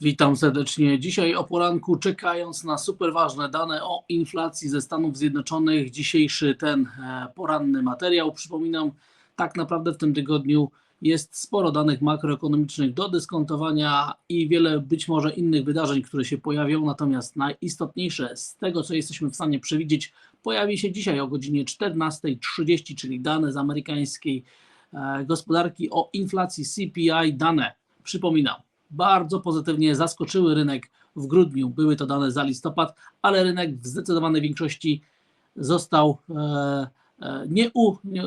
Witam serdecznie. Dzisiaj o poranku, czekając na super ważne dane o inflacji ze Stanów Zjednoczonych, dzisiejszy ten e, poranny materiał. Przypominam, tak naprawdę w tym tygodniu jest sporo danych makroekonomicznych do dyskontowania i wiele być może innych wydarzeń, które się pojawią. Natomiast najistotniejsze z tego, co jesteśmy w stanie przewidzieć, pojawi się dzisiaj o godzinie 14.30, czyli dane z amerykańskiej e, gospodarki o inflacji CPI. Dane, przypominam, bardzo pozytywnie zaskoczyły rynek w grudniu. Były to dane za listopad, ale rynek w zdecydowanej większości został e, e, nie, u, nie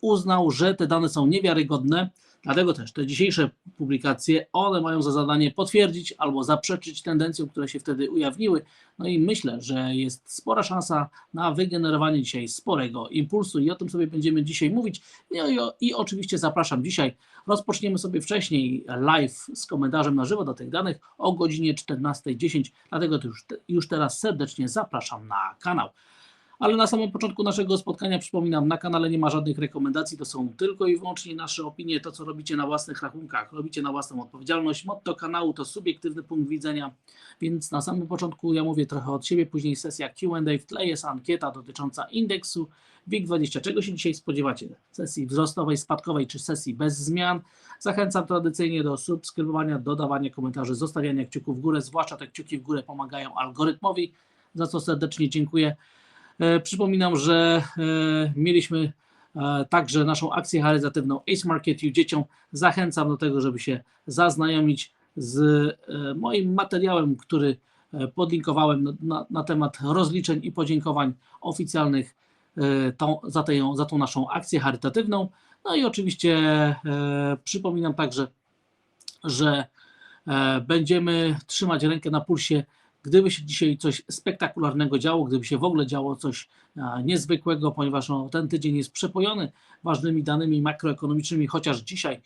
uznał, że te dane są niewiarygodne. Dlatego też te dzisiejsze publikacje, one mają za zadanie potwierdzić albo zaprzeczyć tendencjom, które się wtedy ujawniły. No i myślę, że jest spora szansa na wygenerowanie dzisiaj sporego impulsu i o tym sobie będziemy dzisiaj mówić. No i, i oczywiście zapraszam dzisiaj Rozpoczniemy sobie wcześniej live z komentarzem na żywo do tych danych o godzinie 14.10, dlatego już, już teraz serdecznie zapraszam na kanał. Ale na samym początku naszego spotkania przypominam, na kanale nie ma żadnych rekomendacji, to są tylko i wyłącznie nasze opinie, to co robicie na własnych rachunkach, robicie na własną odpowiedzialność. Motto kanału to subiektywny punkt widzenia, więc na samym początku ja mówię trochę od siebie, później sesja Q&A, w tle jest ankieta dotycząca indeksu WIG20. Czego się dzisiaj spodziewacie? Sesji wzrostowej, spadkowej czy sesji bez zmian? Zachęcam tradycyjnie do subskrybowania, dodawania komentarzy, zostawiania kciuków w górę, zwłaszcza te kciuki w górę pomagają algorytmowi, za co serdecznie dziękuję. E, Przypominam, że e, mieliśmy e, także naszą akcję charytatywną Ace Market You dzieciom. Zachęcam do tego, żeby się zaznajomić z moim materiałem, który podlinkowałem na, na, na temat rozliczeń i podziękowań oficjalnych tą, za, tę, za tą naszą akcję charytatywną. No i oczywiście przypominam także, że będziemy trzymać rękę na pulsie, gdyby się dzisiaj coś spektakularnego działo, gdyby się w ogóle działo coś e, niezwykłego, ponieważ no, ten tydzień jest przepojony ważnymi danymi makroekonomicznymi, chociaż dzisiaj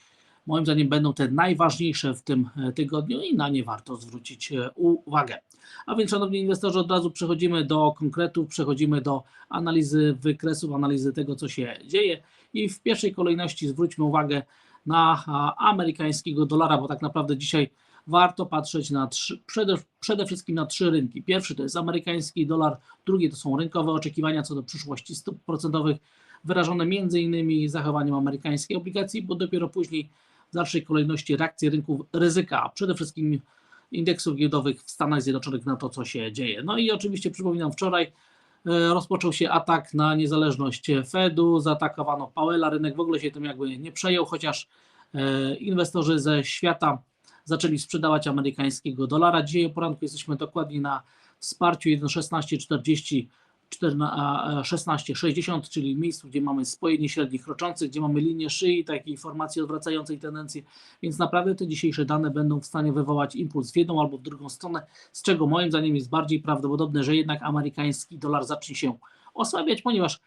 moim zdaniem będą te najważniejsze w tym e, tygodniu i na nie warto zwrócić e, uwagę. A więc, szanowni inwestorzy, od razu przechodzimy do konkretów, przechodzimy do analizy wykresów, analizy tego, co się dzieje. I w pierwszej kolejności zwróćmy uwagę na amerykańskiego dolara, bo tak naprawdę dzisiaj warto patrzeć na trzy, przede, przede wszystkim na trzy rynki. Pierwszy to jest amerykański dolar, drugie to są rynkowe oczekiwania co do przyszłości stóp procentowych, wyrażone innymi zachowaniem amerykańskiej obligacji, bo dopiero później w dalszej kolejności reakcje rynków ryzyka, a przede wszystkim indeksów giełdowych w Stanach Zjednoczonych na to, co się dzieje. No i oczywiście przypominam, wczoraj e, rozpoczął się atak na niezależność Fedu, zaatakowano Powella, rynek w ogóle się tym jakby nie przejął, chociaż e, inwestorzy ze świata zaczęli sprzedawać amerykańskiego dolara. Dzisiaj o poranku jesteśmy dokładnie na wsparciu 1,1640 16,60, czyli miejscu, gdzie mamy spojenie średnich roczących, gdzie mamy linię szyi, takiej formacji odwracającej tendencję, więc naprawdę te dzisiejsze dane będą w stanie wywołać impuls w jedną albo w drugą stronę, z czego moim zdaniem jest bardziej prawdopodobne, że jednak amerykański dolar zacznie się osłabiać, ponieważ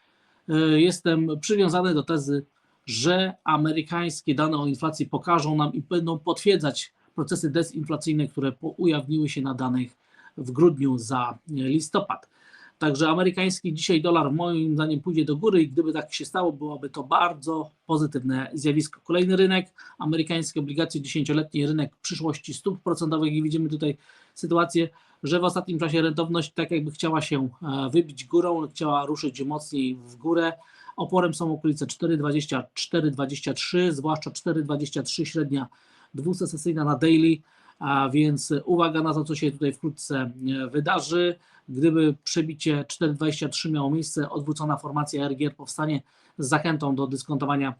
y, jestem przywiązany do tezy, że amerykańskie dane o inflacji pokażą nam i będą potwierdzać procesy dezinflacyjne, które ujawniły się na danych w grudniu za listopad. Także amerykański dzisiaj dolar moim zdaniem pójdzie do góry i gdyby tak się stało, byłoby to bardzo pozytywne zjawisko. Kolejny rynek, amerykańskie obligacje dziesięcioletni, rynek przyszłości stóp procentowych i widzimy tutaj sytuację, że w ostatnim czasie rentowność tak jakby chciała się e, wybić górą, chciała ruszyć mocniej w górę. Oporem są okolice 4,20, 4,23, zwłaszcza 4,23 średnia dwusesyjna na daily, a więc uwaga na to, co się tutaj wkrótce e, wydarzy. Gdyby przebicie 4,23 miało miejsce, odwrócona formacja RGR powstanie z zachętą do dyskontowania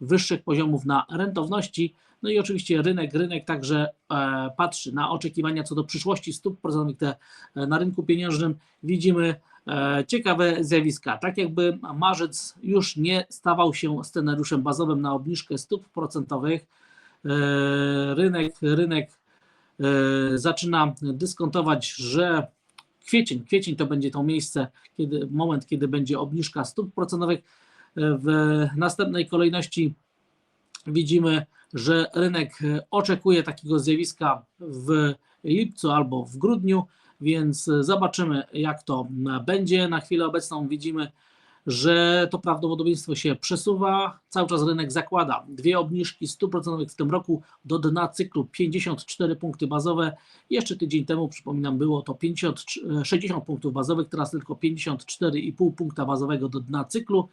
wyższych poziomów na rentowności. No i oczywiście rynek, rynek także e, patrzy na oczekiwania co do przyszłości stóp procentowych e, na rynku pieniężnym. Widzimy ciekawe zjawiska. Tak jakby marzec już nie stawał się scenariuszem bazowym na obniżkę stóp procentowych. E, rynek, rynek e, zaczyna dyskontować, że kwiecień, kwiecień to będzie to miejsce, kiedy, moment, kiedy będzie obniżka stóp procentowych. E, W następnej kolejności widzimy, że rynek oczekuje takiego zjawiska w lipcu albo w grudniu, więc zobaczymy, jak to będzie. Na chwilę obecną widzimy że to prawdopodobieństwo się przesuwa. Cały czas rynek zakłada dwie obniżki 100% w tym roku do dna cyklu 54 punkty bazowe. Jeszcze tydzień temu, przypominam, było to 50, 60 punktów bazowych, teraz tylko 54,5 punkta bazowego do dna cyklu.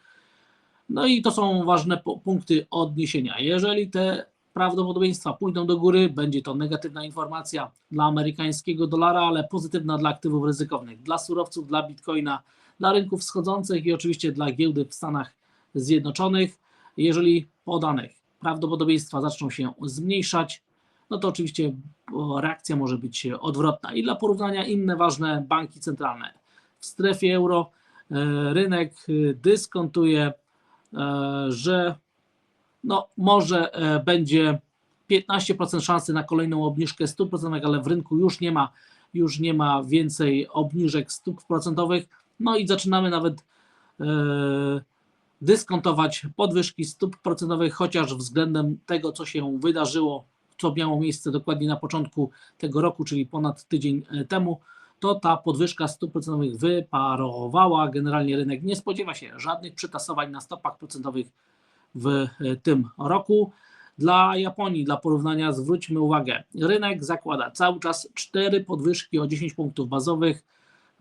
No i to są ważne punkty odniesienia. Jeżeli te prawdopodobieństwa pójdą do góry, będzie to negatywna informacja dla amerykańskiego dolara, ale pozytywna dla aktywów ryzykownych, dla surowców, dla bitcoina, dla rynków wschodzących i oczywiście dla giełdy w Stanach Zjednoczonych. Jeżeli po danych prawdopodobieństwa zaczną się zmniejszać, no to oczywiście reakcja może być odwrotna. I dla porównania inne ważne banki centralne. W strefie euro e, rynek e, dyskontuje, e, że no może będzie 15% szansy na kolejną obniżkę stóp procentowych, ale w rynku już nie ma, już nie ma więcej obniżek stóp procentowych. No i zaczynamy nawet e, dyskontować podwyżki stóp procentowych, chociaż względem tego, co się wydarzyło, co miało miejsce dokładnie na początku tego roku, czyli ponad tydzień e, temu, to ta podwyżka stóp procentowych wyparowała. Generalnie rynek nie spodziewa się żadnych przytasowań na stopach procentowych w e, tym roku. Dla Japonii, dla porównania, zwróćmy uwagę, rynek zakłada cały czas cztery podwyżki o 10 punktów bazowych.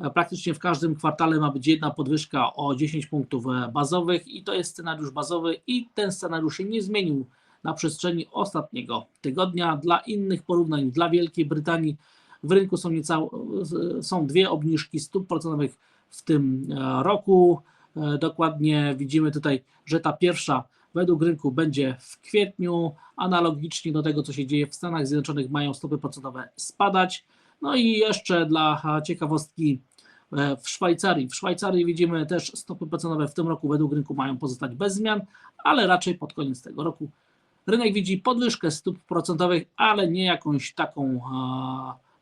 E, Praktycznie w każdym kwartale ma być jedna podwyżka o 10 punktów e, bazowych i to jest scenariusz bazowy i ten scenariusz się nie zmienił na przestrzeni ostatniego tygodnia. Dla innych porównań, dla Wielkiej Brytanii w rynku są, niecałe, są dwie obniżki stóp procentowych w tym e, roku. Dokładnie widzimy tutaj, że ta pierwsza według rynku będzie w kwietniu. Analogicznie do tego, co się dzieje w Stanach Zjednoczonych, mają stopy procentowe spadać. No i jeszcze dla ciekawostki w Szwajcarii. W Szwajcarii widzimy też stopy procentowe w tym roku według rynku mają pozostać bez zmian, ale raczej pod koniec tego roku rynek widzi podwyżkę stóp procentowych, ale nie jakąś taką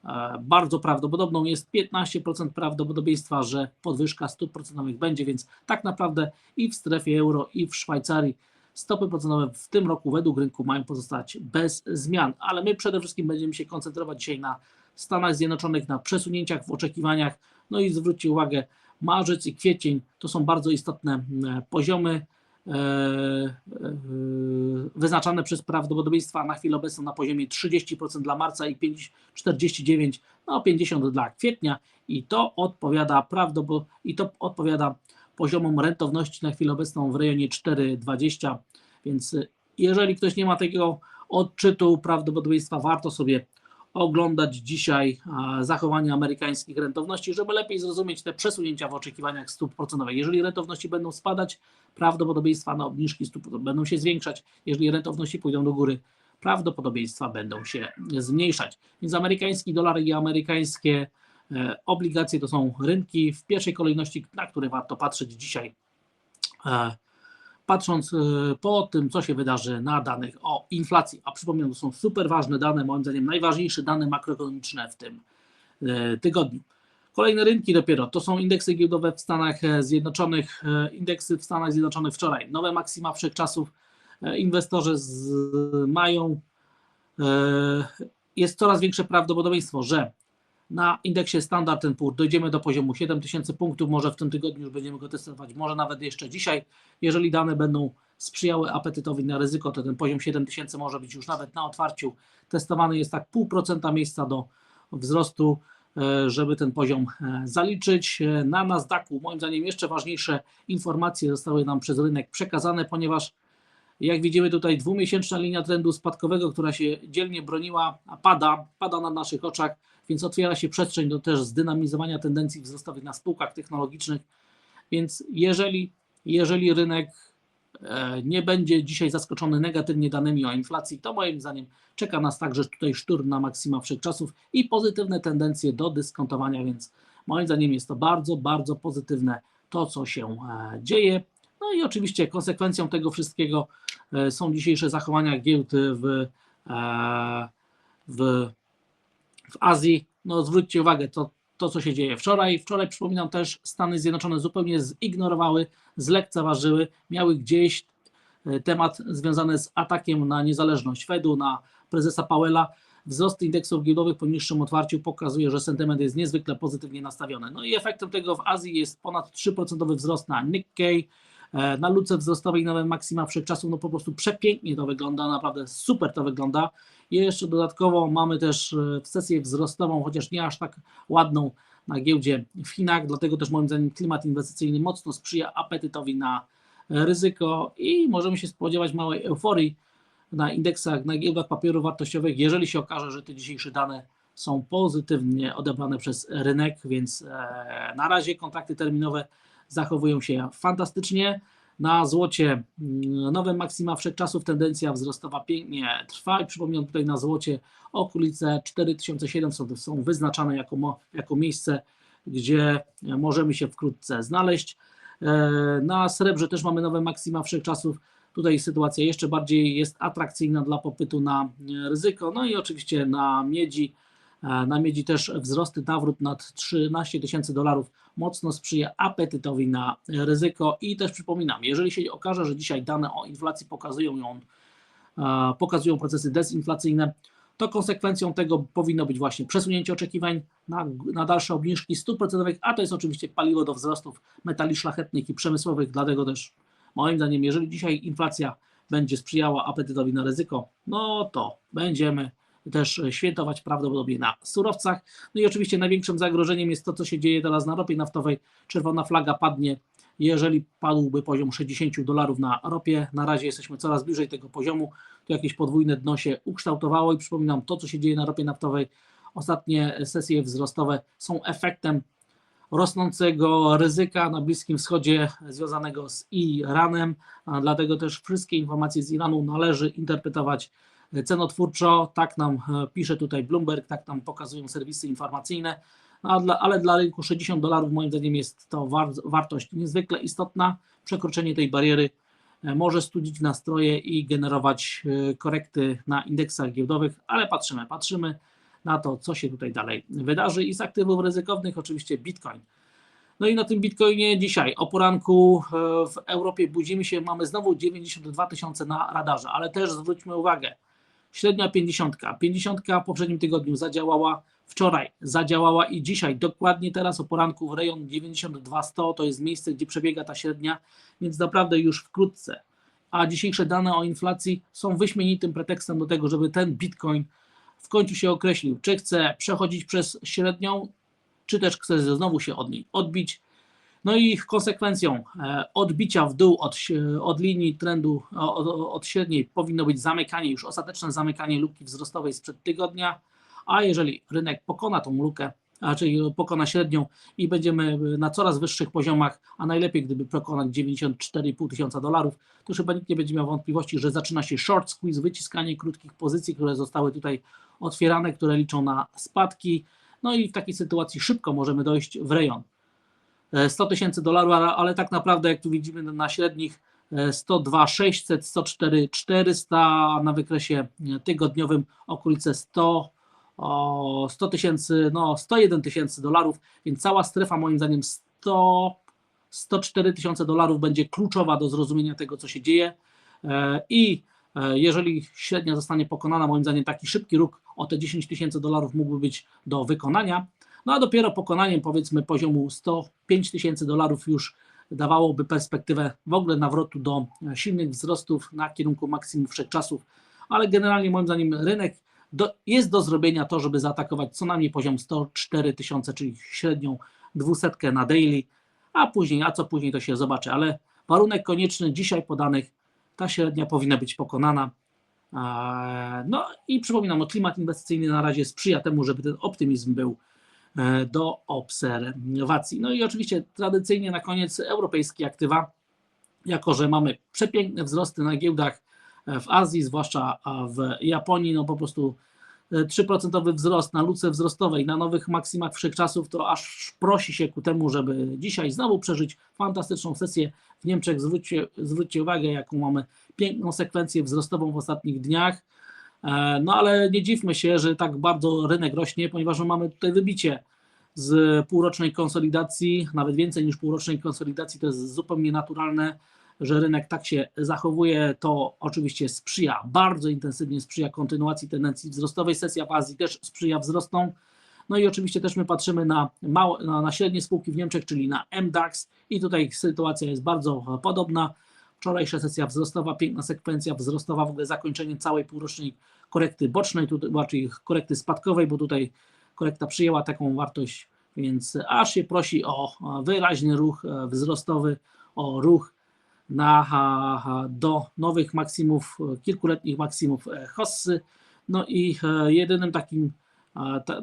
e, e, bardzo prawdopodobną. Jest 15% prawdopodobieństwa, że podwyżka stóp procentowych będzie, więc tak naprawdę i w strefie euro, i w Szwajcarii stopy procentowe w tym roku według rynku mają pozostać bez zmian, ale my przede wszystkim będziemy się koncentrować dzisiaj na Stanach Zjednoczonych, na przesunięciach w oczekiwaniach. No i zwróćcie uwagę, marzec i kwiecień to są bardzo istotne poziomy e, e, wyznaczane przez prawdopodobieństwa na chwilę obecną na poziomie 30% dla marca i 5, 49, no 50 dla kwietnia. I to odpowiada prawdopo, i to odpowiada poziomom rentowności na chwilę obecną w rejonie 4,20, więc y, jeżeli ktoś nie ma takiego odczytu prawdopodobieństwa, warto sobie oglądać dzisiaj a, zachowania amerykańskich rentowności, żeby lepiej zrozumieć te przesunięcia w oczekiwaniach stóp procentowych. Jeżeli rentowności będą spadać, prawdopodobieństwa na obniżki stóp będą się zwiększać. Jeżeli rentowności pójdą do góry, prawdopodobieństwa będą się zmniejszać. Więc amerykański dolar i amerykańskie e, obligacje to są rynki w pierwszej kolejności, na które warto patrzeć dzisiaj. Patrząc e, po tym, co się wydarzy na danych o inflacji, a przypominam, to są super ważne dane, moim zdaniem najważniejsze dane makroekonomiczne w tym e, tygodniu. Kolejne rynki dopiero to są indeksy giełdowe w Stanach e, Zjednoczonych, e, indeksy w Stanach Zjednoczonych wczoraj, nowe maksima wszechczasów, e, inwestorzy z, mają, jest coraz większe prawdopodobieństwo, że na indeksie Standard Poor's dojdziemy do poziomu 7000 punktów, może w tym tygodniu już będziemy go testować, może nawet jeszcze dzisiaj, jeżeli dane będą sprzyjały apetytowi na ryzyko, to ten poziom 7000 może być już nawet na otwarciu. Testowany, jest tak 0,5% miejsca do wzrostu, e, żeby ten poziom e, zaliczyć. E, Na Nasdaqu moim zdaniem jeszcze ważniejsze informacje zostały nam przez rynek przekazane, ponieważ jak widzimy tutaj dwumiesięczna linia trendu spadkowego, która się dzielnie broniła, pada, pada na naszych oczach, więc otwiera się przestrzeń do też zdynamizowania tendencji wzrostowych na spółkach technologicznych. Więc jeżeli, jeżeli rynek e, nie będzie dzisiaj zaskoczony negatywnie danymi o inflacji, to moim zdaniem czeka nas także tutaj szturm na maksima wszechczasów i pozytywne tendencje do dyskontowania, więc moim zdaniem jest to bardzo, bardzo pozytywne to, co się e, dzieje. No i oczywiście konsekwencją tego wszystkiego są dzisiejsze zachowania giełd w, e, w, w Azji. No zwróćcie uwagę, to, to co się dzieje wczoraj. Wczoraj przypominam też Stany Zjednoczone zupełnie zignorowały, zlekceważyły, miały gdzieś e, temat związany z atakiem na niezależność Fedu, na prezesa Powella, Wzrost indeksów giełdowych po niższym otwarciu pokazuje, że sentyment jest niezwykle pozytywnie nastawiony. No i efektem tego w Azji jest ponad 3% wzrost na Nikkei, e, na luce wzrostowej nowe maksima wszechczasów, no po prostu przepięknie to wygląda, naprawdę super to wygląda. I jeszcze dodatkowo mamy też e, sesję wzrostową, chociaż nie aż tak ładną na giełdzie w Chinach, dlatego też moim zdaniem klimat inwestycyjny mocno sprzyja apetytowi na ryzyko i możemy się spodziewać małej euforii na indeksach, na giełdach papierów wartościowych, jeżeli się okaże, że te dzisiejsze dane są pozytywnie odebrane przez rynek, więc e, na razie kontrakty terminowe zachowują się fantastycznie. Na złocie mm, nowe maksima wszechczasów, tendencja wzrostowa pięknie trwa i przypominam tutaj na złocie okolice 4700 są wyznaczane jako, jako miejsce, gdzie możemy się wkrótce znaleźć. E, Na srebrze też mamy nowe maksima wszechczasów. Tutaj sytuacja jeszcze bardziej jest atrakcyjna dla popytu na ryzyko. No i oczywiście na miedzi. E, Na miedzi też wzrosty, nawrót nad 13 tysięcy dolarów mocno sprzyja apetytowi na ryzyko. I też przypominam, jeżeli się okaże, że dzisiaj dane o inflacji pokazują ją, e, pokazują procesy dezinflacyjne, to konsekwencją tego powinno być właśnie przesunięcie oczekiwań na, na dalsze obniżki stóp procentowych, a to jest oczywiście paliwo do wzrostów metali szlachetnych i przemysłowych, dlatego też moim zdaniem, jeżeli dzisiaj inflacja będzie sprzyjała apetytowi na ryzyko, no to będziemy też świętować prawdopodobnie na surowcach. No i oczywiście największym zagrożeniem jest to, co się dzieje teraz na ropie naftowej. Czerwona flaga padnie, jeżeli padłby poziom 60 dolarów na ropie. Na razie jesteśmy coraz bliżej tego poziomu. Tu jakieś podwójne dno się ukształtowało i przypominam, to co się dzieje na ropie naftowej, ostatnie sesje wzrostowe są efektem rosnącego ryzyka na Bliskim Wschodzie związanego z Iranem, dlatego też wszystkie informacje z Iranu należy interpretować cenotwórczo, tak nam e, pisze tutaj Bloomberg, tak nam pokazują serwisy informacyjne, no, dla, ale dla rynku 60 dolarów moim zdaniem jest to war, wartość niezwykle istotna, przekroczenie tej bariery e, może studzić nastroje i generować e, korekty na indeksach giełdowych, ale patrzymy, patrzymy na to, co się tutaj dalej wydarzy i z aktywów ryzykownych oczywiście Bitcoin. No i na tym Bitcoinie dzisiaj o poranku w Europie budzimy się, mamy znowu 92 tysiące na radarze, ale też zwróćmy uwagę, średnia 50. 50 w poprzednim tygodniu zadziałała, wczoraj zadziałała i dzisiaj, dokładnie teraz o poranku w rejon 92-100 to jest miejsce, gdzie przebiega ta średnia, więc naprawdę już wkrótce. A dzisiejsze dane o inflacji są wyśmienitym pretekstem do tego, żeby ten Bitcoin w końcu się określił, czy chce przechodzić przez średnią, czy też chce znowu się od niej odbić. No i konsekwencją e, odbicia w dół od, si- od linii trendu, od, od średniej powinno być zamykanie, już ostateczne zamykanie luki wzrostowej sprzed tygodnia, a jeżeli rynek pokona tą lukę, czyli pokona średnią i będziemy na coraz wyższych poziomach, a najlepiej gdyby pokonać 94,5 tysiąca dolarów, to już chyba nikt nie będzie miał wątpliwości, że zaczyna się short squeeze, wyciskanie krótkich pozycji, które zostały tutaj otwierane, które liczą na spadki. No i w takiej sytuacji szybko możemy dojść w rejon. E, 100 tysięcy dolarów, ale, tak naprawdę, jak tu widzimy na średnich, e, 102 600, 104 400, a na wykresie e, tygodniowym okolice 100 o 100 tysięcy, no 101 tysięcy dolarów, więc cała strefa moim zdaniem 100, 104 tysiące dolarów będzie kluczowa do zrozumienia tego, co się dzieje. E, i e, jeżeli średnia zostanie pokonana, moim zdaniem taki szybki ruch o te 10 tysięcy dolarów mógłby być do wykonania, no a dopiero pokonaniem powiedzmy poziomu 105 tysięcy dolarów już dawałoby perspektywę w ogóle nawrotu do silnych wzrostów na kierunku maksimum wszechczasów, ale generalnie moim zdaniem rynek do, jest do zrobienia to, żeby zaatakować co najmniej poziom 104 tysiące, czyli średnią dwusetkę na daily, a później, a co później to się zobaczy, ale warunek konieczny dzisiaj podanych, ta średnia powinna być pokonana. Eee, No i przypominam, no, klimat inwestycyjny na razie sprzyja temu, żeby ten optymizm był do obserwacji. No i oczywiście tradycyjnie na koniec europejskie aktywa, jako że mamy przepiękne wzrosty na giełdach e, w Azji, zwłaszcza w Japonii, no po prostu e, 3% wzrost na luce wzrostowej, na nowych maksimach wszechczasów, to aż prosi się ku temu, żeby dzisiaj znowu przeżyć fantastyczną sesję w Niemczech. Zwróćcie, zwróćcie uwagę, jaką mamy piękną sekwencję wzrostową w ostatnich dniach. E, No ale nie dziwmy się, że tak bardzo rynek rośnie, ponieważ mamy tutaj wybicie z półrocznej konsolidacji, nawet więcej niż półrocznej konsolidacji, to jest zupełnie naturalne. że rynek tak się zachowuje, to oczywiście sprzyja, bardzo intensywnie sprzyja kontynuacji tendencji wzrostowej. Sesja w Azji też sprzyja wzrostom. No i oczywiście też my patrzymy na, małe, na, na średnie spółki w Niemczech, czyli na MDAX i tutaj sytuacja jest bardzo podobna. Wczorajsza sesja wzrostowa, piękna sekwencja wzrostowa, w ogóle zakończenie całej półrocznej korekty bocznej, tutaj, raczej korekty spadkowej, bo tutaj korekta przyjęła taką wartość, więc aż się prosi o wyraźny ruch e, wzrostowy, o ruch na, do nowych maksimów, kilkuletnich maksimów e, Hossy. No i e, jedynym takim,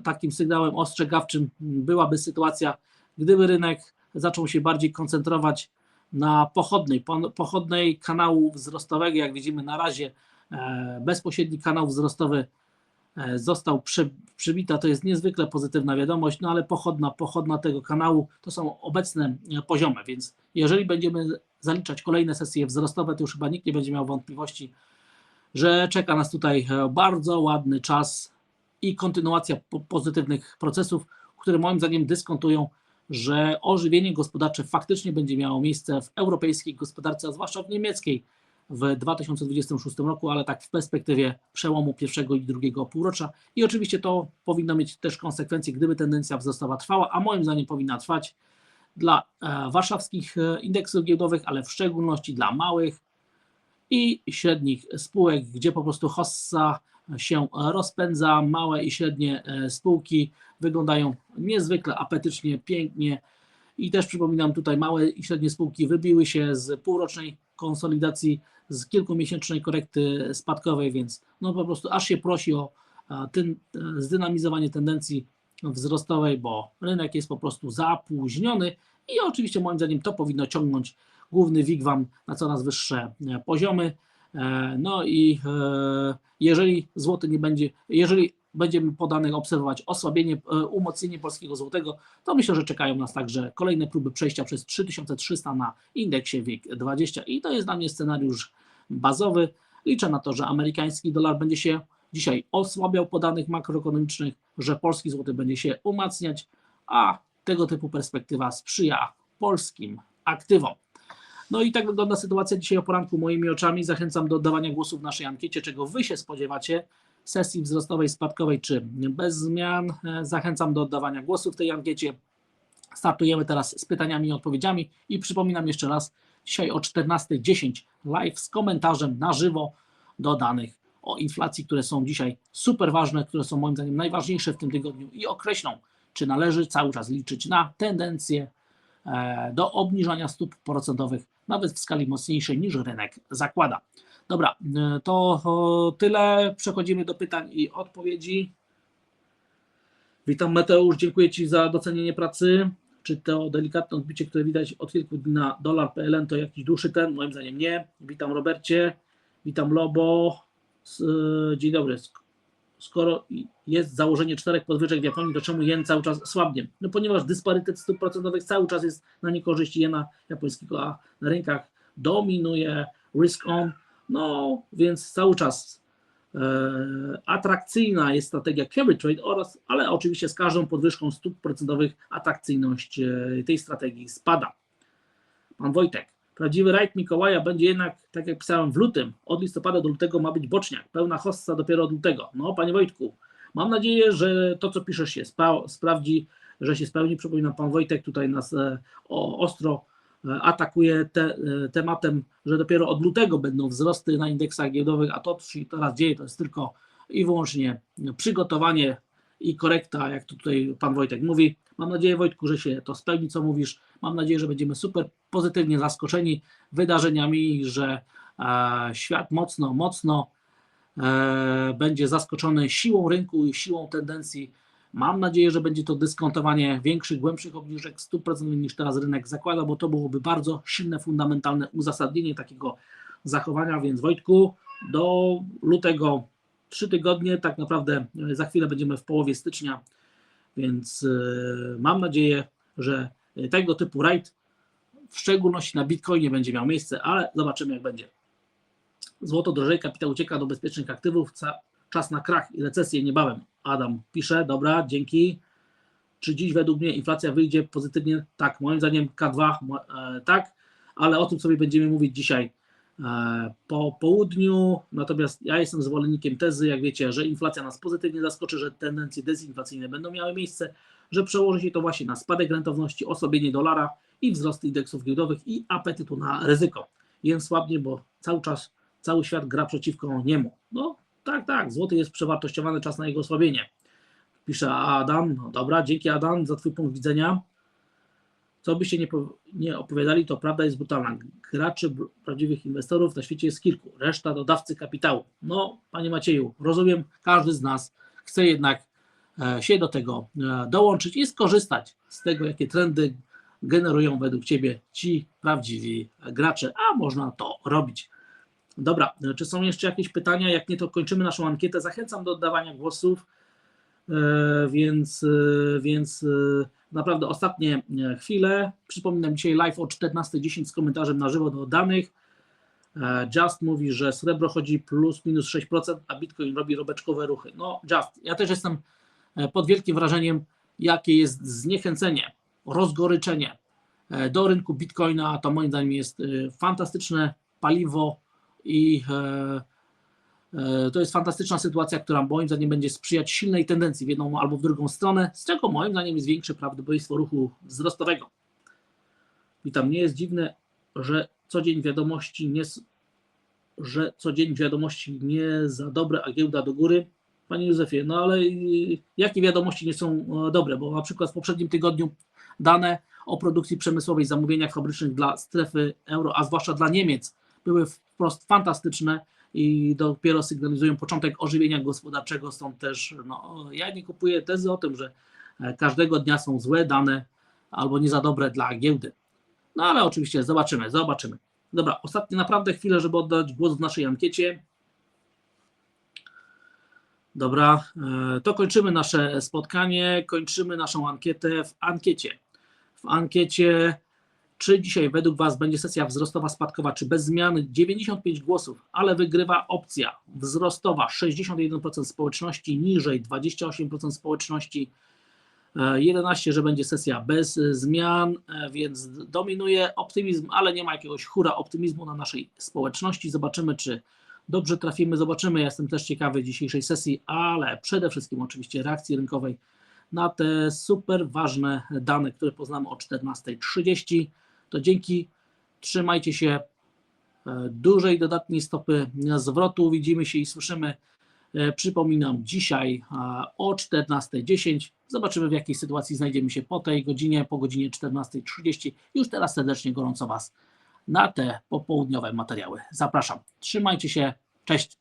takim sygnałem ostrzegawczym byłaby sytuacja, gdyby rynek zaczął się bardziej koncentrować na pochodnej, pochodnej kanału wzrostowego, jak widzimy na razie e, bezpośredni kanał wzrostowy został przybita, to jest niezwykle pozytywna wiadomość, no ale pochodna, pochodna tego kanału to są obecne poziomy, więc jeżeli będziemy zaliczać kolejne sesje wzrostowe, to już chyba nikt nie będzie miał wątpliwości, że czeka nas tutaj e, bardzo ładny czas i kontynuacja pozytywnych procesów, które moim zdaniem dyskontują, że ożywienie gospodarcze faktycznie będzie miało miejsce w europejskiej gospodarce, a zwłaszcza w niemieckiej w 2026 roku, ale tak w perspektywie przełomu pierwszego i drugiego półrocza. I oczywiście to powinno mieć też konsekwencje, gdyby tendencja wzrostowa trwała, a moim zdaniem powinna trwać dla e, warszawskich e, indeksów giełdowych, ale w szczególności dla małych i średnich spółek, gdzie po prostu hossa się rozpędza, małe i średnie e, spółki wyglądają niezwykle apetycznie, pięknie. I też przypominam tutaj małe i średnie spółki wybiły się z półrocznej konsolidacji, z kilkumiesięcznej korekty spadkowej, więc no po prostu aż się prosi o ten, zdynamizowanie tendencji wzrostowej, bo rynek jest po prostu zapóźniony. I oczywiście moim zdaniem to powinno ciągnąć. Główny wigwam na coraz wyższe e, poziomy. E, no i e, jeżeli złoty nie będzie, jeżeli będziemy podanych obserwować osłabienie, umocnienie polskiego złotego, to myślę, że czekają nas także kolejne próby przejścia przez 3300 na indeksie WIG20 i to jest dla mnie scenariusz bazowy. Liczę na to, że amerykański dolar będzie się dzisiaj osłabiał po danych makroekonomicznych, że polski złoty będzie się umacniać, a tego typu perspektywa sprzyja polskim aktywom. No i tak wygląda sytuacja dzisiaj o poranku moimi oczami. Zachęcam do oddawania głosu w naszej ankiecie, czego Wy się spodziewacie, sesji wzrostowej, spadkowej czy bez zmian. Zachęcam do oddawania głosu w tej ankiecie. Startujemy teraz z pytaniami i odpowiedziami i przypominam jeszcze raz, dzisiaj o 14.10 live z komentarzem na żywo do danych o inflacji, które są dzisiaj super ważne, które są moim zdaniem najważniejsze w tym tygodniu i określą, czy należy cały czas liczyć na tendencję e, do obniżania stóp procentowych, nawet w skali mocniejszej niż rynek zakłada. Dobra, e, to tyle. Przechodzimy do pytań i odpowiedzi. Witam Mateusz, dziękuję Ci za docenienie pracy. Czy to delikatne odbicie, które widać od kilku dni na dolar PLN to jakiś dłuższy ten? Moim zdaniem nie. Witam Robercie, witam Lobo. E, dzień dobry skoro jest założenie czterech podwyżek w Japonii, to czemu jen cały czas słabnie? No ponieważ dysparytet stóp procentowych cały czas jest na niekorzyść jena japońskiego, a na rynkach dominuje risk on, no więc cały czas e, atrakcyjna jest strategia carry trade oraz, ale oczywiście z każdą podwyżką stóp procentowych atrakcyjność e, tej strategii spada. Pan Wojtek, Prawdziwy rajd Mikołaja będzie jednak, tak jak pisałem, w lutym. Od listopada do lutego ma być boczniak. Pełna hossa dopiero od lutego. No, panie Wojtku, mam nadzieję, że to, co piszesz, się spra sprawdzi, że się spełni. Przypominam, pan Wojtek tutaj nas e, o, ostro e, atakuje te, e, tematem, że dopiero od lutego będą wzrosty na indeksach giełdowych, a to, co się teraz dzieje, to jest tylko i wyłącznie przygotowanie i korekta, jak tutaj pan Wojtek mówi. Mam nadzieję, Wojtku, że się to spełni, co mówisz. Mam nadzieję, że będziemy super pozytywnie zaskoczeni wydarzeniami, że e, świat mocno, mocno e, będzie zaskoczony siłą rynku i siłą tendencji. Mam nadzieję, że będzie to dyskontowanie większych, głębszych obniżek stóp procentowych niż teraz rynek zakłada, bo to byłoby bardzo silne, fundamentalne uzasadnienie takiego zachowania. Więc Wojtku, do lutego trzy tygodnie, tak naprawdę za chwilę będziemy w połowie stycznia, więc e, mam nadzieję, że tego typu rajd w szczególności na Bitcoinie będzie miał miejsce, ale zobaczymy jak będzie. Złoto drożej, kapitał ucieka do bezpiecznych aktywów, czas na krach i recesję niebawem. Adam pisze, dobra, dzięki. Czy dziś według mnie inflacja wyjdzie pozytywnie? Tak, moim zdaniem K2 e, tak, ale o tym sobie będziemy mówić dzisiaj po południu. Natomiast ja jestem zwolennikiem tezy, jak wiecie, że inflacja nas pozytywnie zaskoczy, że tendencje dezinflacyjne będą miały miejsce, że przełoży się to właśnie na spadek rentowności, osłabienie dolara i wzrost indeksów giełdowych i apetytu na ryzyko. Jen słabnie, bo cały czas cały świat gra przeciwko niemu. No tak, tak, złoty jest przewartościowany, czas na jego osłabienie. Pisze Adam, no dobra, dzięki Adam za twój punkt widzenia. Co byście nie, nie opowiadali, to prawda jest brutalna. Graczy, prawdziwych inwestorów na świecie jest kilku, reszta dodawcy kapitału. No, panie Macieju, rozumiem, każdy z nas chce jednak e, się do tego e, dołączyć i skorzystać z tego, jakie trendy generują według ciebie ci prawdziwi gracze, a można to robić. Dobra, e, czy są jeszcze jakieś pytania? Jak nie, to kończymy naszą ankietę. Zachęcam do oddawania głosów, więc, e, więc e, naprawdę ostatnie e, chwile. Przypominam dzisiaj live o 14.10 z komentarzem na żywo do danych. E, Just mówi, że srebro chodzi plus minus 6%, a Bitcoin robi robeczkowe ruchy. No, Just, ja też jestem e, pod wielkim wrażeniem, jakie jest zniechęcenie, rozgoryczenie e, do rynku Bitcoina. To moim zdaniem jest e, fantastyczne paliwo i e, e, to jest fantastyczna sytuacja, która moim zdaniem będzie sprzyjać silnej tendencji w jedną albo w drugą stronę, z czego moim zdaniem jest większe prawdopodobieństwo ruchu wzrostowego. Witam, nie jest dziwne, że co dzień wiadomości nie, że co dzień wiadomości nie za dobre, a giełda do góry. Panie Józefie, no ale y, jakie wiadomości nie są e, dobre? Bo na przykład w poprzednim tygodniu dane o produkcji przemysłowej, zamówieniach fabrycznych dla strefy euro, a zwłaszcza dla Niemiec, były wprost fantastyczne i dopiero sygnalizują początek ożywienia gospodarczego. Stąd też no, ja nie kupuję tezy o tym, że e, każdego dnia są złe dane albo nie za dobre dla giełdy. No ale oczywiście zobaczymy, zobaczymy. Dobra, ostatnie naprawdę chwilę, żeby oddać głos w naszej ankiecie. Dobra, e, to kończymy nasze spotkanie, kończymy naszą ankietę w ankiecie. W ankiecie, czy dzisiaj według Was będzie sesja wzrostowa, spadkowa, czy bez zmian? 95 głosów, ale wygrywa opcja wzrostowa 61% społeczności, niżej 28% społeczności, e, 11, że będzie sesja bez e, zmian, e, więc dominuje optymizm, ale nie ma jakiegoś hura optymizmu na naszej społeczności. Zobaczymy, czy dobrze trafimy, zobaczymy. Ja jestem też ciekawy dzisiejszej sesji, ale przede wszystkim oczywiście reakcji rynkowej na te super ważne dane, które poznamy o 14.30. To dzięki, trzymajcie się e, dużej dodatniej stopy zwrotu. Widzimy się i słyszymy. E, Przypominam, dzisiaj o 14.10. Zobaczymy, w jakiej sytuacji znajdziemy się po tej godzinie, po godzinie 14.30. Już teraz serdecznie gorąco Was na te popołudniowe materiały zapraszam. Trzymajcie się. Cześć.